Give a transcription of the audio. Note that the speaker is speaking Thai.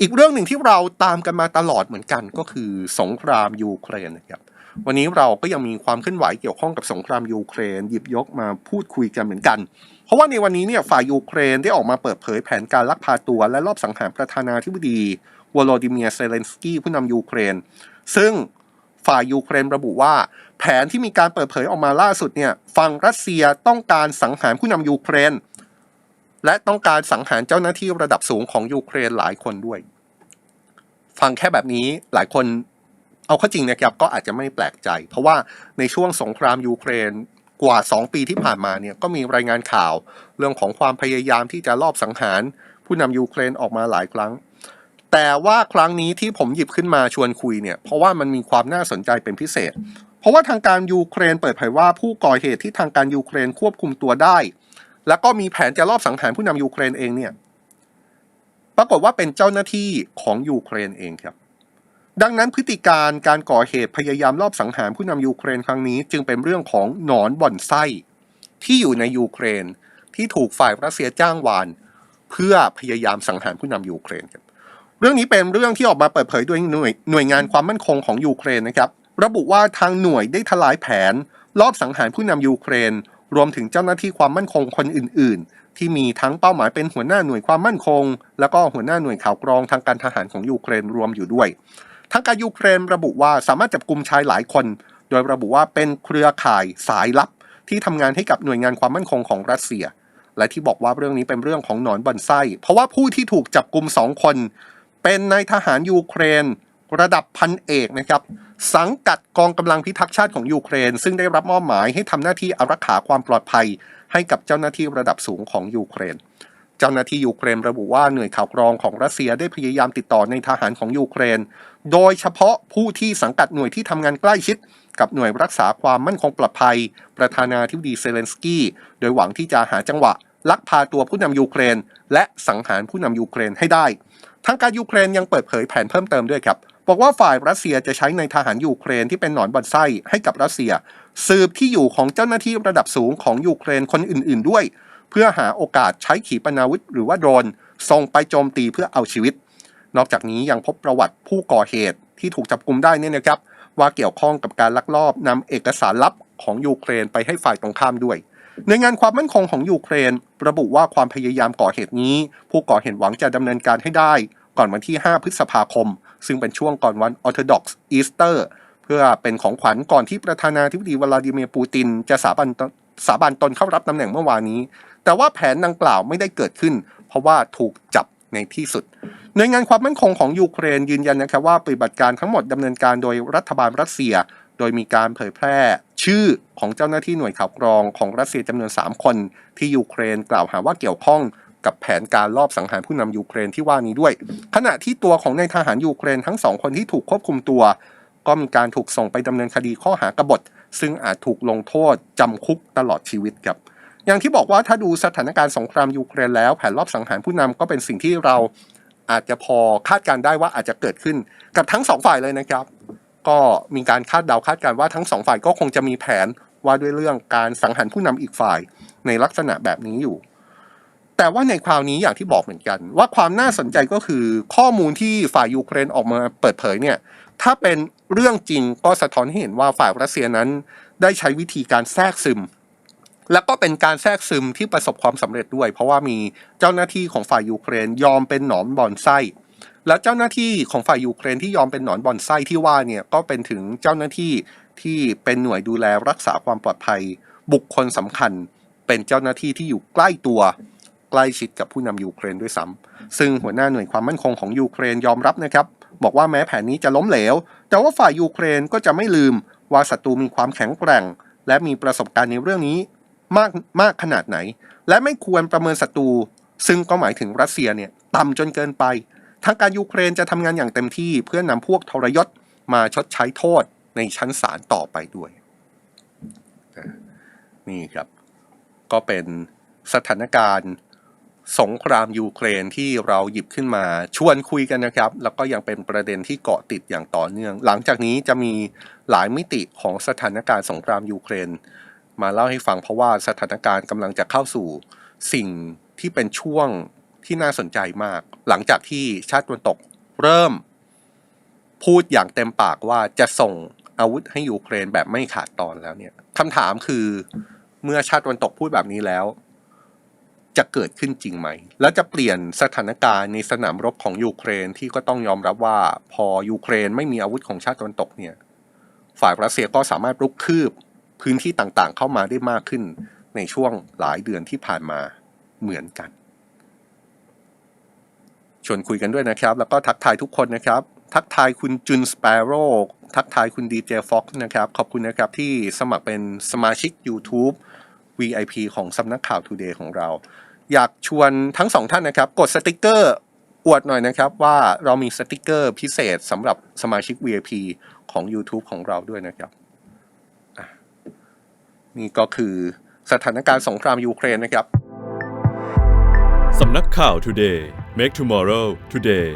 อีกเรื่องหนึ่งที่เราตามกันมาตลอดเหมือนกันก็คือสงครามยูเครนนะครับวันนี้เราก็ยังมีความเคลื่อนไหวเกี่ยวข้องกับสงครามยูเครน หยิบยกมาพูดคุยกันเหมือนกัน เพราะว่าในวันนี้เนี่ยฝ่ายยูเครนได้ออกมาเปิดเผยแผนการลักพาตัวและรอบสังหารประธานาธิบดีวโลดิเมียเซเลนสกี้ผู้นำยูเครน ซึ่งฝ่ายยูเครนระบุว่า แผนที่มีการเปิดเผยออกมาล่าสุดเนี่ยฝั่งรัสเซียต้องการสังหารผู้นำยูเครน และต้องการสังหารเจ้าหน้าที่ระดับสูงของยูเครนหลายคนด้วย ฟังแค่แบบนี้หลายคนเอาข้าจริงนะครับก็อาจจะไม่แปลกใจ เพราะว่าในช่วงสงครามยูเครนกว่า 2 ปีที่ผ่านมาเนี่ยก็มีรายงานข่าวเรื่องของความพยายามที่จะลอบสังหาร ผู้นำยูเครนออกมาหลายครั้ง แต่ว่าครั้งนี้ที่ผมหยิบขึ้นมาชวนคุยเนี่ยเพราะว่ามันมีความน่าสนใจเป็นพิเศษ เพราะว่าทางการยูเครนเปิดเผยว่าผู้ก่อเหตุที่ทางการยูเครนควบคุมตัวได้ แล้วก็มีแผนจะลอบสังหารผู้นำยูเครนเองเนี่ยปรากฏว่าเป็นเจ้าหน้าที่ของยูเครนเองครับ ดังนั้นพฤติการการก่อเหตุพยายามลอบสังหารผู้นำยูเครนครั้งนี้ จึงเป็นเรื่องของหนอนบ่อนไส้ที่อยู่ในยูเครนที่ถูกฝ่ายรัสเซียจ้างวาน เพื่อพยายามสังหารผู้นำยูเครนครับเรื่องนี้เป็นเรื่องที่ออกมาเปิดเผยโดยหน่วยหน่วยงานความมั่นคงของยูเครนนะครับ ระบุว่าทางหน่วยได้ทลายแผน ลอบสังหารผู้นำยูเครน รวมถึงเจ้าหน้าที่ความมั่นคงคนอื่น ๆ ที่มีทั้งเป้าหมายเป็นหัวหน้าหน่วยความมั่นคง แล้วก็หัวหน้าหน่วยข่าวกรองทางการทหารของยูเครนรวมอยู่ด้วย ทางการยูเครนระบุว่าสามารถจับกลุ่มชายหลายคน โดยระบุว่าเป็นเครือข่ายสายลับ ที่ทำงานให้กับหน่วยงานความมั่นคงของรัสเซีย และที่บอกว่าเรื่องนี้เป็นเรื่องของหนอนบอนไส้เพราะว่าผู้ที่ถูกจับกลุ่มสองคน เป็นนายทหารยูเครน ระดับพันเอกนะครับ สังกัดกองกำลังพิทักษ์ชาติของยูเครน ซึ่งได้รับมอบหมายให้ทำหน้าที่อารักขาความปลอดภัย ให้กับเจ้าหน้าที่ระดับสูงของยูเครน เจ้าหน้าที่ยูเครนระบุว่าหน่วยข่าวกรองของรัสเซียได้พยายามติดต่อในทหารของยูเครน โดยเฉพาะผู้ที่สังกัดหน่วยที่ทำงานใกล้ชิด กับหน่วยรักษาความมั่นคงปลอดภัย ประธานาธิบดีเซเลนสกี้โดยหวังที่จะหาจังหวะ ลักพาตัวผู้นำยูเครน และสังหารผู้นำยูเครนให้ได้ทางการยูเครนยังเปิดเผยแผนเพิ่มเติมด้วยครับ บอกว่าฝ่ายรัสเซียจะใช้ในทหารยูเครนที่เป็นหนอนบอนไส้ให้กับรัสเซีย สืบที่อยู่ของเจ้าหน้าที่ระดับสูงของยูเครนคนอื่น ๆ ด้วย เพื่อหาโอกาสใช้ขีปนาวุธหรือว่าโดรนส่งไปโจมตีเพื่อเอาชีวิต นอกจากนี้ยังพบประวัติผู้ก่อเหตุที่ถูกจับกลุมได้เนี่ยนะครับ ว่าเกี่ยวข้องกับการลักลอบนำเอกสารลับของยูเครนไปให้ฝ่ายตรงข้ามด้วยในงานความมั่นคงของยูเครน ระบุว่าความพยายามก่อเหตุนี้ ผู้ก่อเหตุหวังจะดำเนินการให้ได้ ก่อนวันที่ 5 พฤษภาคม ซึ่งเป็นช่วงก่อนวันออร์โธดอกซ์อีสเตอร์เพื่อเป็นของขวัญก่อนที่ประธานาธิบดีวลาดิเมียร์ปูติน จะสาบันตสาบันตนเข้ารับตำแหน่งเมื่อวานนี้ แต่ว่าแผนดังกล่าวไม่ได้เกิดขึ้น เพราะว่าถูกจับในที่สุดหน่วยงานความมั่นคงของยูเครนยืนยันนะครับว่าปฏิบัติการทั้งหมดดำเนินการโดยรัฐบาลรัสเซีย โดยมีการเผยแพร่ชื่อของเจ้าหน้าที่หน่วยข่าวกรองของรัสเซียจำนวน 3 คน ที่ยูเครนกล่าวหาว่าเกี่ยวข้อง กับแผนการลอบสังหารผู้นำยูเครนที่ว่านี้ด้วย ขณะที่ตัวของนายทหารยูเครนทั้งสองคนที่ถูกควบคุมตัว ก็มีการถูกส่งไปดำเนินคดีข้อหากบฏ ซึ่งอาจถูกลงโทษจำคุกตลอดชีวิตครับ อย่างที่บอกว่าถ้าดูสถานการณ์สงครามยูเครนแล้วแผนรอบสังหารผู้นำก็เป็นสิ่งที่เราอาจจะพอคาดการได้ว่าอาจจะเกิดขึ้นกับทั้งสองฝ่ายเลยนะครับ ก็มีการคาดเดาคาดการว่าทั้งสองฝ่ายก็คงจะมีแผนว่าด้วยเรื่องการสังหารผู้นำอีกฝ่ายในลักษณะแบบนี้อยู่ แต่ว่าในคราวนี้อย่างที่บอกเหมือนกัน ว่าความน่าสนใจก็คือข้อมูลที่ฝ่ายยูเครนออกมาเปิดเผยเนี่ยถ้าเป็นเรื่องจริงก็สะท้อนให้เห็นว่าฝ่ายรัสเซียนั้น ได้ใช้วิธีการแทรกซึม แล้วก็เป็นการแทรกซึมที่ประสบความสำเร็จด้วย เพราะว่ามีเจ้าหน้าที่ของฝ่ายยูเครนยอมเป็นหนอนบอนไส้และเจ้าหน้าที่ของฝ่ายยูเครนที่ยอมเป็นหนอนบอนไส้ที่ว่าเนี่ยก็เป็นถึงเจ้าหน้าที่ที่เป็นหน่วยดูแลรักษาความปลอดภัย บุคคลสำคัญ เป็นเจ้าหน้าที่ที่อยู่ใกล้ตัว ใกล้ชิดกับผู้นำยูเครนด้วยซ้ำซึ่งหัวหน้าหน่วยความมั่นคงของยูเครนยอมรับนะครับ บอกว่าแม้แผนนี้จะล้มเหลว แต่ว่าฝ่ายยูเครนก็จะไม่ลืมว่าศัตรูมีความแข็งแกร่ง และมีประสบการณ์ในเรื่องนี้มากมากขนาดไหน และไม่ควรประเมินศัตรู ซึ่งก็หมายถึงรัสเซียเนี่ยต่ำจนเกินไป ทางการยูเครนจะทำงานอย่างเต็มที่เพื่อนำพวกทรยศมาชดใช้โทษในชั้นศาลต่อไปด้วย นี่ครับ ก็เป็นสถานการณ์ สงครามยูเครนที่เราหยิบขึ้นมาชวนคุยกันนะครับ แล้วก็ยังเป็นประเด็นที่เกาะติดอย่างต่อเนื่อง หลังจากนี้จะมีหลายมิติของสถานการณ์สงครามยูเครน มาเล่าให้ฟังเพราะว่าสถานการณ์กำลังจะเข้าสู่สิ่งที่เป็นช่วงที่น่าสนใจมาก หลังจากที่ชาติตะวันตกเริ่ม พูดอย่างเต็มปากว่าจะส่งอาวุธให้ยูเครนแบบไม่ขาดตอนแล้วเนี่ยคำถามคือเมื่อชาติตะวันตกพูดแบบนี้แล้ว จะเกิดขึ้นจริงไหม แล้วจะเปลี่ยนสถานการณ์ในสนามรบของยูเครนที่ก็ต้องยอมรับว่า พอยูเครนไม่มีอาวุธของชาติตะวันตกเนี่ยฝ่ายรัสเซียก็สามารถรุกคืบพื้นที่ต่างๆ เข้ามาได้มากขึ้นในช่วงหลายเดือนที่ผ่านมาเหมือนกัน ชวนคุยกันด้วยนะครับ แล้วก็ทักทายทุกคนนะครับ ทักทายคุณจุนสเปโร่ทักทายคุณดีเจฟ็อกนะครับ ขอบคุณนะครับที่สมัครเป็นสมาชิก YouTube VIP ของสำนักข่าว Today ของเรา อยากชวนทั้งสองท่านนะครับ กดสติกเกอร์อวดหน่อยนะครับว่าเรามีสติกเกอร์พิเศษสำหรับสมาชิก VIP ของ YouTube ของเราด้วยนะครับนี่ก็คือสถานการณ์สงครามยูเครนนะครับ สำนักข่าว Today Make Tomorrow Today